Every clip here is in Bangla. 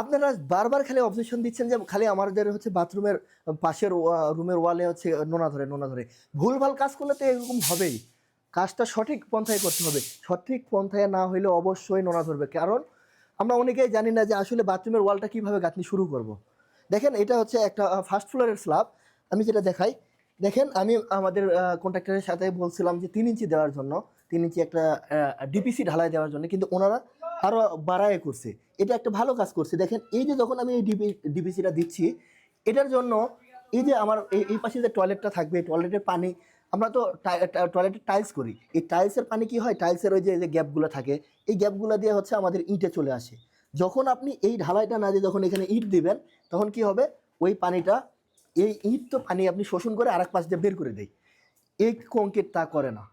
আপনারা বারবার খালি অবজেকশন দিচ্ছেন যে খালি আমাদের হচ্ছে বাথরুমের পাশের রুমের ওয়ালে হচ্ছে নোনা ধরে নোনা ধরে। ভুলভাল কাজ করলে তো এরকম হবেই। কাজটা সঠিক পন্থায় করতে হবে। সঠিক পন্থায় না হইলে অবশ্যই নোনা ধরবে। কারণ আমরা অনেকেই জানি না যে আসলে বাথরুমের ওয়ালটা কীভাবে গাঁথনি শুরু করব। দেখেন, এটা হচ্ছে একটা ফার্স্ট ফ্লোরের স্ল্যাব আমি যেটা দেখাই, দেখেন, আমি আমাদের কন্ট্রাক্টরের সাথে বলছিলাম যে তিন ইঞ্চি দেওয়ার জন্য, তিন ইঞ্চি একটা ডিপিসি ঢালাই দেওয়ার জন্য, কিন্তু ওনারা আরও বাড়ায় করছে। এটা একটা ভালো কাজ করছে। দেখেন, এই যে যখন আমি এই ডিপি, ডিপিসিটা দিচ্ছি, এটার জন্য এই যে আমার এই পাশে যে টয়লেটটা থাকবে টয়লেটের পানি, আমরা তো টয়লেটের টাইলস করি। এই টাইলসের পানি কি হয়? টাইলসের ওই যে যে গ্যাপগুলো থাকে, এই গ্যাপগুলো দিয়ে হচ্ছে আমাদের ইটে চলে আসে। যখন আপনি এই ঢালাইটা না দিয়ে যখন এখানে ইট দিবেন, তখন কি হবে? ওই পানিটা, এই ইট তো পানি আপনি শোষণ করে আরেক পাশ দিয়ে বের করে দেয়। এই কংক্রিট তা করে না।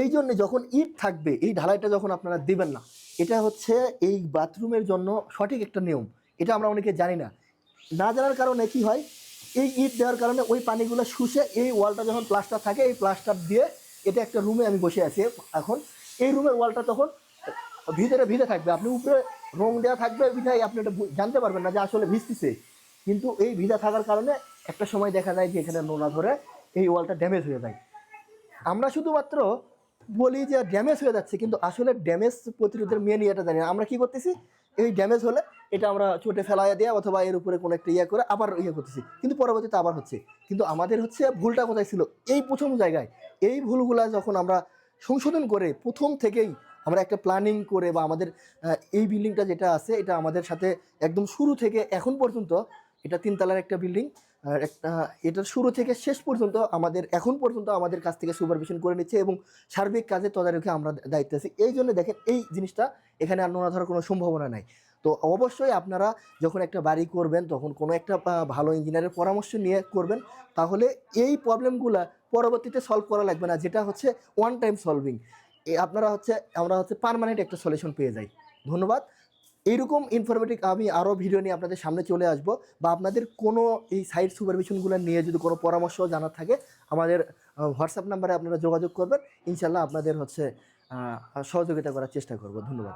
এই জন্য যখন ইট থাকবে, এই ঢালাইটা যখন আপনারা দিবেন না, এটা হচ্ছে এই বাথরুমের জন্য সঠিক একটা নিয়ম। এটা আমরা অনেকে জানি না। না জানার কারণে কি হয়? এই ইট দেওয়ার কারণে ওই পানিগুলো শুষে এই ওয়ালটা যখন প্লাস্টার থাকে, এই প্লাস্টার দিয়ে এটা একটা রুমে আমি বসে আছি এখন। এই রুমের ওয়ালটা তখন ভিতরে ভিজে থাকবে। আপনি উপরে রং দেওয়া থাকবে বিধায় আপনি এটা জানতে পারবেন না যে আসলে ভিজতেছে। কিন্তু এই ভিজা থাকার কারণে একটা সময় দেখা যায় যে এখানে নোনা ধরে এই ওয়ালটা ড্যামেজ হয়ে যায়। আমরা শুধুমাত্র বলি যে ড্যামেজ হয়ে যাচ্ছে, কিন্তু আসলে ড্যামেজ প্রতিরোধের মেন ইয়েটা জানি না। আমরা কি করতেছি? এই ড্যামেজ হলে এটা আমরা চোটে ফেলাইয়া দেওয়া অথবা এর উপরে কোনো একটা ইয়ে করে আবার ইয়ে করতেছি। কিন্তু পরবর্তীতে আবার হচ্ছে। কিন্তু আমাদের হচ্ছে ভুলটা কোথায় ছিল? এই প্রথম জায়গায়, এই ভুলগুলা যখন আমরা সংশোধন করে প্রথম থেকেই আমরা একটা প্ল্যানিং করে বা আমাদের এই বিল্ডিংটা যেটা আছে, এটা আমাদের সাথে একদম শুরু থেকে এখন পর্যন্ত এটা তিনতলার একটা বিল্ডিং আর একটা এটার শুরু থেকে শেষ পর্যন্ত আমাদের, এখন পর্যন্ত আমাদের কাছ থেকে সুপারভিশন করে নিচ্ছে এবং সার্বিক কাজে তদারকি আমরা দায়িত্ব আছি। এই জন্য দেখেন, এই জিনিসটা এখানে আর নোনা ধরার কোনো সম্ভাবনা নাই। তো অবশ্যই আপনারা যখন একটা বাড়ি করবেন, তখন কোনো একটা ভালো ইঞ্জিনিয়ারের পরামর্শ নিয়ে করবেন। তাহলে এই প্রবলেমগুলো পরবর্তীতে সলভ করা লাগবে না, যেটা হচ্ছে ওয়ান টাইম সলভিং আপনারা হচ্ছে, আমরা হচ্ছে পার্মানেন্ট একটা সলিউশন পেয়ে যাই। ধন্যবাদ। এইরকম ইনফরমেটিভ আমি আরও ভিডিও নিয়ে আপনাদের সামনে চলে আসব বা আপনাদের কোনো এই সাইট সুপারভিশনগুলো নিয়ে যদি কোনো পরামর্শ জানা থাকে, আমাদের হোয়াটসঅ্যাপ নাম্বারে আপনারা যোগাযোগ করবেন। ইনশাল্লাহ আপনাদের হচ্ছে সহযোগিতা করার চেষ্টা করব। ধন্যবাদ।